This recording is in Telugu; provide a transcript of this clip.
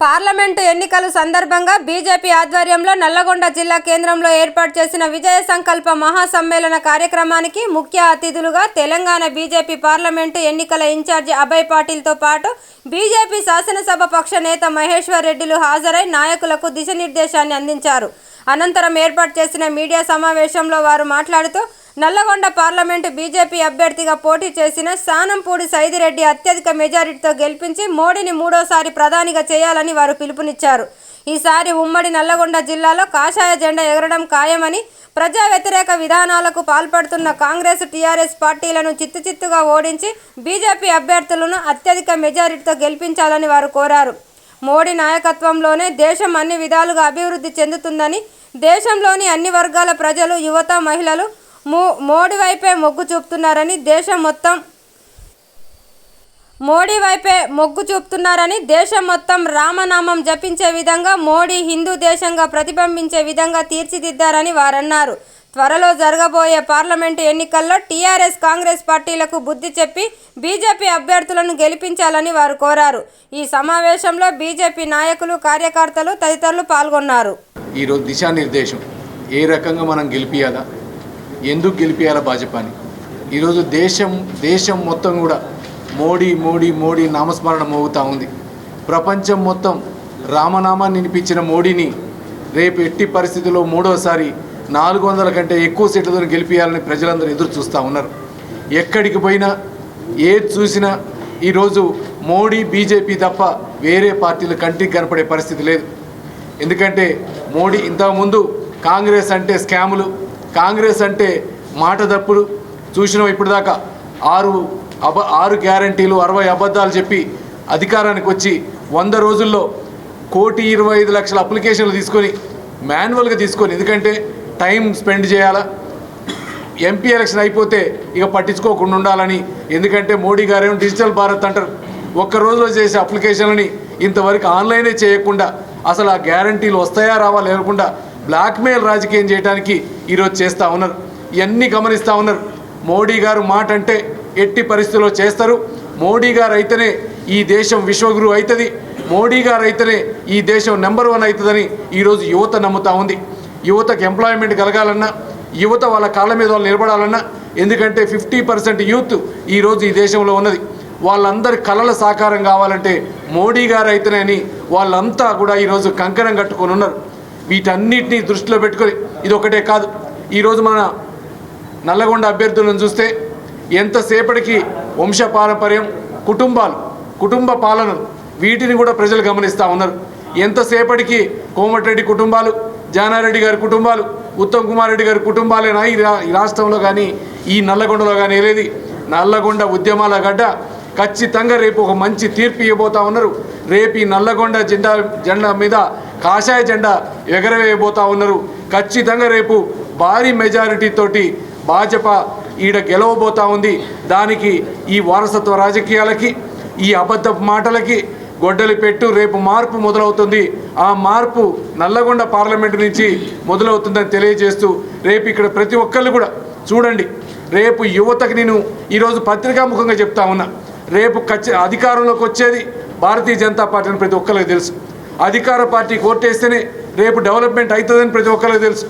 పార్లమెంటు ఎన్నికల సందర్భంగా బీజేపీ ఆధ్వర్యంలో నల్లగొండ జిల్లా కేంద్రంలో ఏర్పాటు చేసిన విజయ సంకల్ప మహాసమ్మేళన కార్యక్రమానికి ముఖ్య అతిథులుగా తెలంగాణ బీజేపీ పార్లమెంటు ఎన్నికల ఇన్ఛార్జి అభయ్ పాటిల్తో పాటు బీజేపీ శాసనసభ పక్ష నేత మహేశ్వర్ రెడ్డిలు హాజరై నాయకులకు దిశనిర్దేశాన్ని అందించారు. అనంతరం ఏర్పాటు చేసిన మీడియా సమావేశంలో వారు మాట్లాడుతూ నల్లగొండ పార్లమెంటు బీజేపీ అభ్యర్థిగా పోటీ చేసిన సానంపూడి సైదిరెడ్డి అత్యధిక మెజారిటీతో గెలిపించి మోడీని మూడోసారి ప్రధానిగా చేయాలని వారు పిలుపునిచ్చారు. ఈసారి ఉమ్మడి నల్లగొండ జిల్లాలో కాషాయ జెండా ఎగరడం ఖాయమని ప్రజా వ్యతిరేక విధానాలకు పాల్పడుతున్న కాంగ్రెస్ టీఆర్ఎస్ పార్టీలను చిత్తుచిత్తుగా ఓడించి బీజేపీ అభ్యర్థులను అత్యధిక మెజారిటీతో గెలిపించాలని వారు కోరారు. మోడీ నాయకత్వంలోనే దేశం అన్ని విధాలుగా అభివృద్ధి చెందుతుందని దేశంలోని అన్ని వర్గాల ప్రజలు యువత మహిళలు మోడీ వైపే మొగ్గు చూపుతున్నారని దేశం మొత్తం మోడీ వైపే మొగ్గు చూపుతున్నారని దేశం మొత్తం రామనామం జపించే విధంగా మోడీ హిందూ దేశంగా ప్రతిబింబించే విధంగా తీర్చిదిద్దారని వారన్నారు. త్వరలో జరగబోయే పార్లమెంటు ఎన్నికల్లో టీఆర్ఎస్ కాంగ్రెస్ పార్టీలకు బుద్ధి చెప్పి బీజేపీ అభ్యర్థులను గెలిపించాలని వారు కోరారు. ఈ సమావేశంలో బీజేపీ నాయకులు కార్యకర్తలు తదితరులు పాల్గొన్నారు. ఈరోజు దిశానిర్దేశం. ఏ రకంగా మనం గెలిపియాలా ఎందుకు గెలిపించాలా భాజపాని? ఈరోజు దేశం దేశం మొత్తం కూడా మోడీ మోడీ మోడీ నామస్మరణ మోగుతూ ఉంది. ప్రపంచం మొత్తం రామనామాన్ని వినిపించిన మోడీని రేపు ఎట్టి పరిస్థితుల్లో మూడోసారి నాలుగు వందల కంటే ఎక్కువ సీట్లతో గెలిపించాలని ప్రజలందరూ ఎదురు చూస్తూ ఉన్నారు. ఎక్కడికి పోయినా ఏది చూసినా ఈరోజు మోడీ బీజేపీ తప్ప వేరే పార్టీలు కంటికి కనపడే పరిస్థితి లేదు. ఎందుకంటే మోడీ ఇంతకుముందు కాంగ్రెస్ అంటే స్కాములు కాంగ్రెస్ అంటే మాట తప్పుడు. చూసినాం ఇప్పటిదాకా? ఆరు అబ ఆరు గ్యారంటీలు అరవై అబద్ధాలు చెప్పి అధికారానికి వచ్చి వంద రోజుల్లో కోటి ఇరవై ఐదు లక్షల అప్లికేషన్లు తీసుకొని మాన్యువల్గా తీసుకొని ఎందుకంటే టైం స్పెండ్ చేయాలా? ఎంపీ ఎలక్షన్ అయిపోతే ఇక పట్టించుకోకుండా ఉండాలని ఎందుకంటే మోడీ గారేమో డిజిటల్ భారత్ అంటారు. ఒక్క రోజులో చేసే అప్లికేషన్లని ఇంతవరకు ఆన్లైనే చేయకుండా అసలు ఆ గ్యారంటీలు వస్తాయా రావా లేకుండా బ్లాక్మెయిల్ రాజకీయం చేయడానికి ఈరోజు చేస్తూ ఉన్నారు. ఇవన్నీ గమనిస్తూ ఉన్నారు. మోడీ గారు మాట అంటే ఎట్టి పరిస్థితుల్లో చేస్తారు. మోడీ గారు అయితేనే ఈ దేశం విశ్వగురు అవుతుంది మోడీ గారు అయితేనే ఈ దేశం నెంబర్ వన్ అవుతుందని ఈరోజు యువత నమ్ముతా ఉంది. యువతకు ఎంప్లాయ్మెంట్ కలగాలన్నా యువత వాళ్ళ కాళ్ళ మీద వాళ్ళు నిలబడాలన్నా ఎందుకంటే ఫిఫ్టీ పర్సెంట్ యూత్ ఈరోజు ఈ దేశంలో ఉన్నది. వాళ్ళందరి కళల సాకారం కావాలంటే మోడీ గారు అయితేనే అని వాళ్ళంతా కూడా ఈరోజు కంకణం కట్టుకొని ఉన్నారు. వీటన్నిటినీ దృష్టిలో పెట్టుకొని ఇది ఒకటే కాదు. ఈరోజు మన నల్లగొండ అభ్యర్థులను చూస్తే ఎంతసేపటికి వంశ పారంపర్యం కుటుంబాలు కుటుంబ పాలన వీటిని కూడా ప్రజలు గమనిస్తూ ఉన్నారు. ఎంతసేపటికి కోమటిరెడ్డి కుటుంబాలు జానారెడ్డి గారి కుటుంబాలు ఉత్తమ్ కుమార్ రెడ్డి గారి కుటుంబాలేనా ఈ రా- ఈ రాష్ట్రంలో కానీ ఈ నల్లగొండలో కానీ ఏలేది నల్లగొండ ఉద్యమాల గడ్డ ఖచ్చితంగా రేపు ఒక మంచి తీర్పు ఇవ్వబోతా ఉన్నారు. రేపు ఈ నల్లగొండ జెండా జెండా మీద కాషాయ జెండా ఎగరవేయబోతా ఉన్నారు. ఖచ్చితంగా రేపు భారీ మెజారిటీ తోటి భాజపా ఈడ గెలవబోతా ఉంది. దానికి ఈ వారసత్వ రాజకీయాలకి ఈ అబద్ధ మాటలకి గొడ్డలి పెట్టు రేపు మార్పు మొదలవుతుంది. ఆ మార్పు నల్లగొండ పార్లమెంట్ నుంచి మొదలవుతుందని తెలియజేస్తూ రేపు ఇక్కడ ప్రతి ఒక్కళ్ళు కూడా చూడండి. రేపు యువతకి నేను ఈరోజు పత్రికాముఖంగా చెప్తా ఉన్నా. రేపు ఖచ్చి అధికారంలోకి వచ్చేది భారతీయ జనతా పార్టీ అని ప్రతి ఒక్కరికి తెలుసు. అధికార పార్టీ కోర్టేస్తేనే రేపు డెవలప్మెంట్ అవుతుందని ప్రతి ఒక్కరికి తెలుసు.